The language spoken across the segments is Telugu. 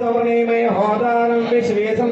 सौवर्णेमय होदानं विश्वेशम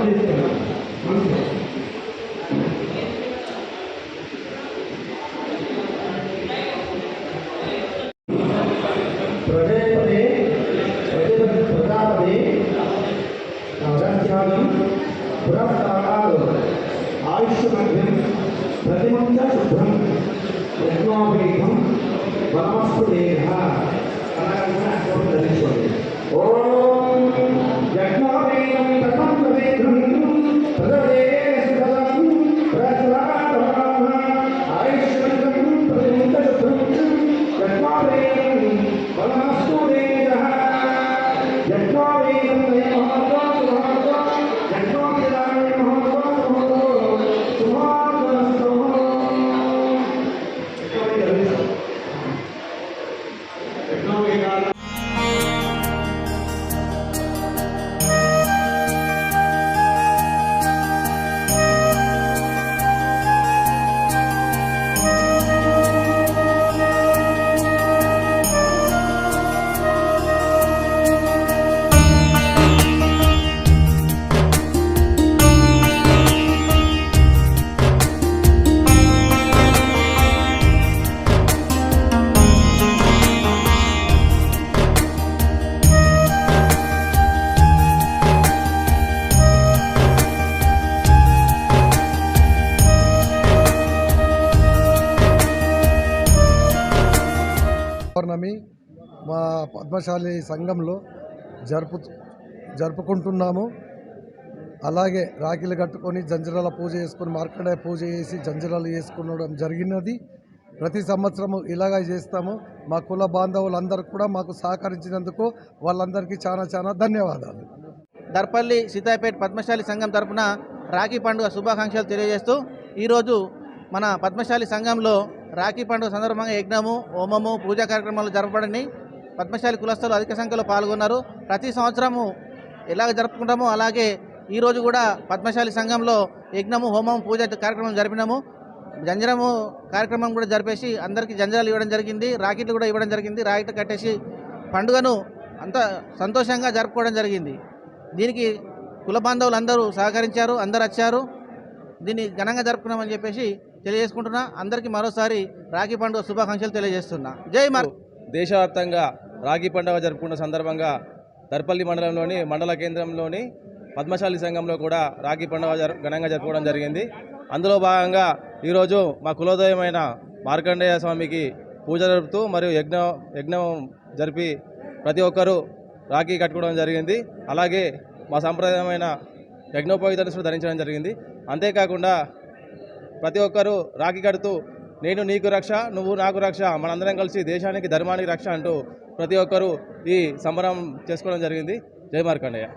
ధవనేమయ హోదానం విశ్వేశం ప్రజాపదే ప్రజాపదే రాజ్యాన్ని పురస్కారాలు ఆయుష్మధ్యం ప్రతిమంత శుభ్రం. పౌర్ణమి మా పద్మశాలి సంఘంలో జరుపు జరుపుకుంటున్నాము. అలాగే రాఖీలు కట్టుకొని జంజరాల పూజ చేసుకొని మార్కండేయ పూజ చేసి జంజరాలు చేసుకునడం జరిగినది. ప్రతి సంవత్సరము ఇలాగ చేస్తాము. మా కుల బాంధవులందరూ కూడా మాకు సహకరించినందుకు వాళ్ళందరికీ చాలా చాలా ధన్యవాదాలు. దర్పల్లి సీతాపేట పద్మశాలి సంఘం తరపున రాఖీ పండుగ శుభాకాంక్షలు తెలియజేస్తూ ఈరోజు మన పద్మశాలి సంఘంలో రాఖీ పండుగ సందర్భంగా యజ్ఞము హోమము పూజా కార్యక్రమాలు జరపబడని పద్మశాలి కులస్తులు అధిక సంఖ్యలో పాల్గొన్నారు. ప్రతి సంవత్సరము ఎలాగ జరుపుకుంటామో అలాగే ఈరోజు కూడా పద్మశాలి సంఘంలో యజ్ఞము హోమం పూజ కార్యక్రమం జరిపినాము. జంజరము కార్యక్రమం కూడా జరిపేసి అందరికీ జంజరాలు ఇవ్వడం జరిగింది. రాకెట్లు కూడా ఇవ్వడం జరిగింది. రాకెట్లు కట్టేసి పండుగను అంత సంతోషంగా జరుపుకోవడం జరిగింది. దీనికి కుల బాంధవులు అందరూ సహకరించారు అందరు వచ్చారు. దీన్ని ఘనంగా జరుపుకున్నామని చెప్పేసి తెలియజేసుకుంటున్నా. అందరికీ మరోసారి రాఖీ పండుగ శుభాకాంక్షలు తెలియజేస్తున్నా. జై మార్ దేశవ్యాప్తంగా రాఖీ పండుగ జరుపుకున్న సందర్భంగా దర్పల్లి మండలంలోని మండల కేంద్రంలోని పద్మశాలి సంఘంలో కూడా రాఖీ పండుగ జరు ఘనంగా జరుపుకోవడం జరిగింది. అందులో భాగంగా ఈరోజు మా కులోదయమైన మార్కండేయ స్వామికి పూజ జరుపుతూ మరియు యజ్ఞ యజ్ఞం జరిపి ప్రతి ఒక్కరూ రాఖీ కట్టుకోవడం జరిగింది. అలాగే మా సాంప్రదాయమైన యజ్ఞోపవితను ధరించడం జరిగింది. అంతేకాకుండా ప్రతి ఒక్కరూ రాఖీ కడుతూ నేను నీకు రక్ష నువ్వు నాకు రక్ష మనందరం కలిసి దేశానికి ధర్మానికి రక్ష అంటూ ప్రతి ఒక్కరూ ఈ సంబరం చేసుకోవడం జరిగింది. జయ మార్కండయ్య.